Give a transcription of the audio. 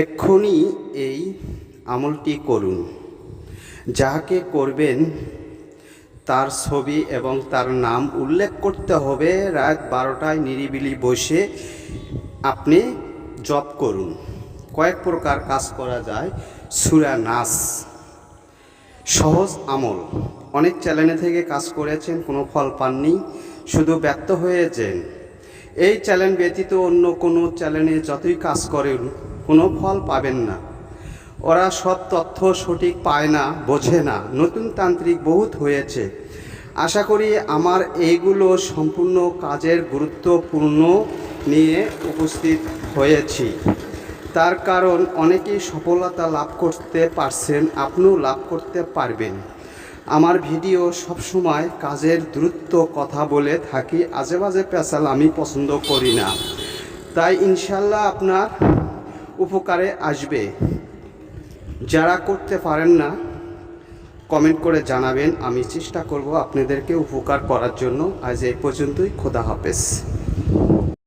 এক্ষুনি এই আমলটি করুন। যাহাকে করবেন, তার ছবি এবং তার নাম উল্লেখ করতে হবে। রাত বারোটায় নিরিবিলি বসে আপনি জপ করুন। কয়েক প্রকার কাজ করা যায়। সুরা নাস, সহজ আমল। অনেক চ্যানেলে থেকে কাজ করেছেন, কোনো ফল পাননি, শুধু ব্যর্থ হয়েছেন। এই চ্যানেল ব্যতীত অন্য কোনো চ্যানেলে যতই কাজ করেন কোনো ফল পাবেন না। ওরা সব তথ্য সঠিক পায় না, বোঝে না। নতুন তান্ত্রিক বহুত হয়েছে। আশা করি আমার এইগুলো সম্পূর্ণ কাজের গুরুত্বপূর্ণ নিয়ে উপস্থিত হয়েছি। তার কারণ অনেকেই সফলতা লাভ করতে পারছেন, আপনিও লাভ করতে পারবেন। আমার ভিডিও সবসময় কাজের দ্রুত কথা বলে থাকি, আজে বাজে পেশাল আমি পছন্দ করি না। তাই ইনশাল্লাহ আপনার উপকারে আসবে। যারা করতে পারেন না কমেন্ট করে জানাবেন। আমি চেষ্টা করব আপনাদেরকে উপকার করার জন্য। আজ এই পর্যন্তই। খোদা হাফেজ।